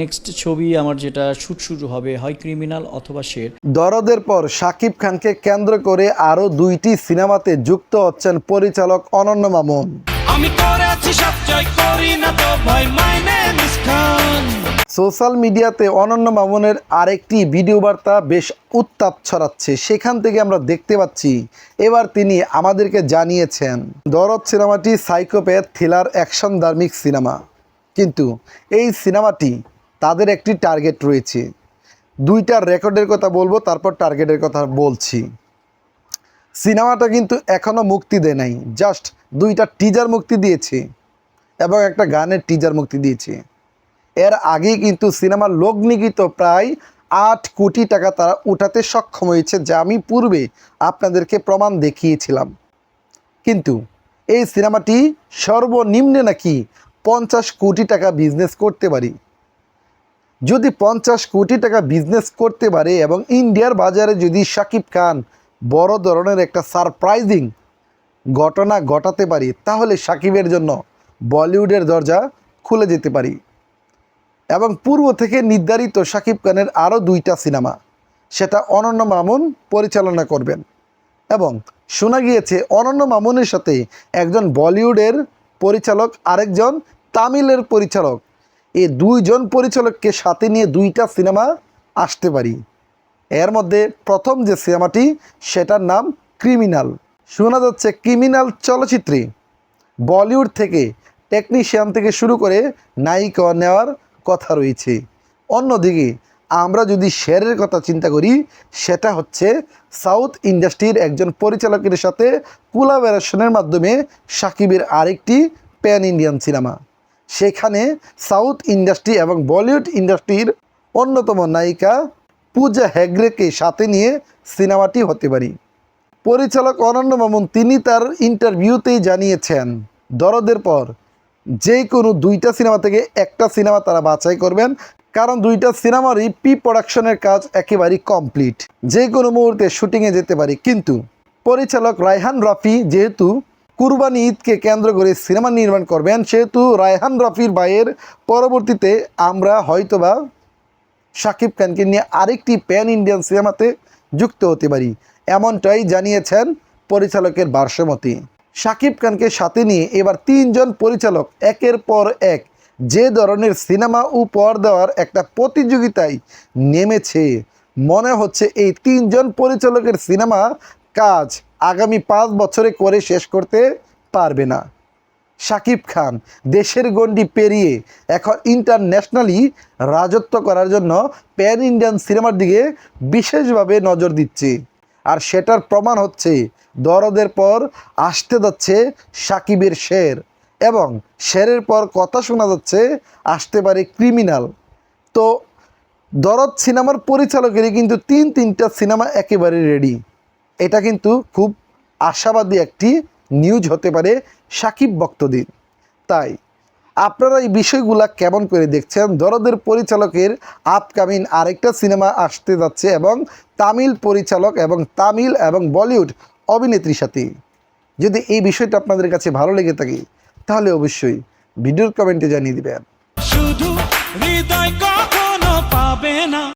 Next ছবি আমার যেটা শুট শুরু হবে হয় ক্রিমিনাল অথবা শের। দরদের পর শাকিব খানকে কেন্দ্র করে আরও দুইটি সিনেমাতে যুক্ত হচ্ছেন পরিচালক অনন্য মামুন। আমি করেছি সবচয় করি না তো ভয় my name is Khan social মিডিয়াতে অনন্য মামুনের আরেকটি ভিডিও বার্তা বেশ উত্তাপ ছড়াচ্ছে সেখান থেকে আমরা দেখতে পাচ্ছি এবার তিনি আমাদেরকে জানিয়েছেন দরদ সিনেমাটি সাইকোপ্যাথ থ্রিলার অ্যাকশন ধার্মিক সিনেমা। কিন্তু এই সিনেমাটি তাদের একটি টার্গেট রয়েছে। দুইটা রেকর্ডের কথা বলব, তারপর টার্গেটের কথা বলছি। সিনেমাটা কিন্তু এখনও মুক্তি দেয় নাই। জাস্ট দুইটা টিজার মুক্তি দিয়েছে এবং একটা গানের টিজার মুক্তি দিয়েছে। এর আগেই কিন্তু সিনেমার লগ্নিগীত প্রায় আট কোটি টাকা তারা উঠাতে সক্ষম হয়েছে, যা আমি পূর্বে আপনাদেরকে প্রমাণ দেখিয়েছিলাম। কিন্তু এই সিনেমাটি সর্বনিম্নে নাকি পঞ্চাশ কোটি টাকা বিজনেস করতে পারি। যদি পঞ্চাশ কোটি টাকা বিজনেস করতে পারে এবং ইন্ডিয়ার বাজারে যদি সাকিব খান বড় ধরনের একটা সারপ্রাইজিং ঘটনা ঘটাতে পারি, তাহলে সাকিবের জন্য বলিউডের দরজা খুলে যেতে পারি। এবং পূর্ব থেকে নির্ধারিত সাকিব খানের আরও দুইটা সিনেমা, সেটা অনন্য মামুন পরিচালনা করবেন। এবং শোনা গিয়েছে অনন্য মামুনের সাথে একজন বলিউডের পরিচালক, আরেকজন তামিলের পরিচালক। এই দুইজন পরিচালককে সাথে নিয়ে দুইটা সিনেমা আসতে পারি। এর মধ্যে প্রথম যে সিনেমাটি, সেটার নাম ক্রিমিনাল। শোনা যাচ্ছে ক্রিমিনাল চলচ্চিত্রে। বলিউড থেকে টেকনিশিয়ান থেকে শুরু করে নায়িকা নেওয়ার কথা রয়েছে। অন্যদিকে আমরা যদি শেরের কথা চিন্তা করি, সেটা হচ্ছে সাউথ ইন্ডাস্ট্রির একজন পরিচালকের সাথে কোলাবোরেশনের মাধ্যমে সাকিবের আরেকটি প্যান ইন্ডিয়ান সিনেমা। সেখানে সাউথ ইন্ডাস্ট্রি এবং বলিউড ইন্ডাস্ট্রির অন্যতম নায়িকা পূজা হেগড়েকে সাথে নিয়ে সিনেমাটি হতে পারি। পরিচালক অনন্য মামুন তিনি তার ইন্টারভিউতেই জানিয়েছেন, দরদের পর যে কোনো দুইটা সিনেমা থেকে একটা সিনেমা তারা বাছাই করবেন, কারণ দুইটা সিনেমারই প্রি প্রোডাকশনের কাজ একেবারেই কমপ্লিট যে কোনো মুহূর্তে শুটিংয়ে যেতে পারি। কিন্তু পরিচালক রায়হান রাফি যেহেতু কুরবানি ঈদকে কেন্দ্র করে সিনেমা নির্মাণ করবেন, সেহেতু রায়হান রাফির ভাইয়ের পরবর্তীতে আমরা হয়তোবা শাকিব খানকে নিয়ে আরেকটি প্যান ইন্ডিয়ান সিনেমাতে যুক্ত হতে পারি। এমনটাই জানিয়েছেন পরিচালকের ভারসামতি শাকিব খানকে সাথে নিয়ে এবার তিনজন পরিচালক একের পর এক যে ধরনের সিনেমা উপহার দেওয়ার একটা প্রতিযোগিতায় নেমেছে। মনে হচ্ছে এই তিনজন পরিচালকের সিনেমা কাজ আগামী পাঁচ বছরে করে শেষ করতে পারবে না। শাকিব খান দেশের গণ্ডি পেরিয়ে এখন ইন্টারন্যাশনালি রাজত্ব করার জন্য প্যান ইন্ডিয়ান সিনেমার দিকে বিশেষভাবে নজর দিচ্ছে। আর সেটার প্রমাণ হচ্ছে, দরদের পর আসতে যাচ্ছে সাকিবের শের এবং শেরের পর কথা শোনা যাচ্ছে আসতে পারে ক্রিমিনাল তো দরদ সিনেমার পরিচালকেরই কিন্তু তিন তিনটা সিনেমা একেবারে রেডি এটা কিন্তু খুব আশাবাদী একটি নিউজ হতে পারে সাকিব ভক্তদের। তাই, আপনারা এই বিষয়গুলা কেমন করে দেখছেন? দরদের পরিচালকের আপকামিং আরেকটা সিনেমা আসতে যাচ্ছে এবং তামিল পরিচালক এবং তামিল এবং বলিউড অভিনেত্রীর সাথে। যদি এই বিষয়টা আপনাদের কাছে ভালো লেগে থাকে, তাহলে অবশ্যই ভিডিওর কমেন্টে জানিয়ে দেবেন। শুধু হৃদয় কখনো পাবে না।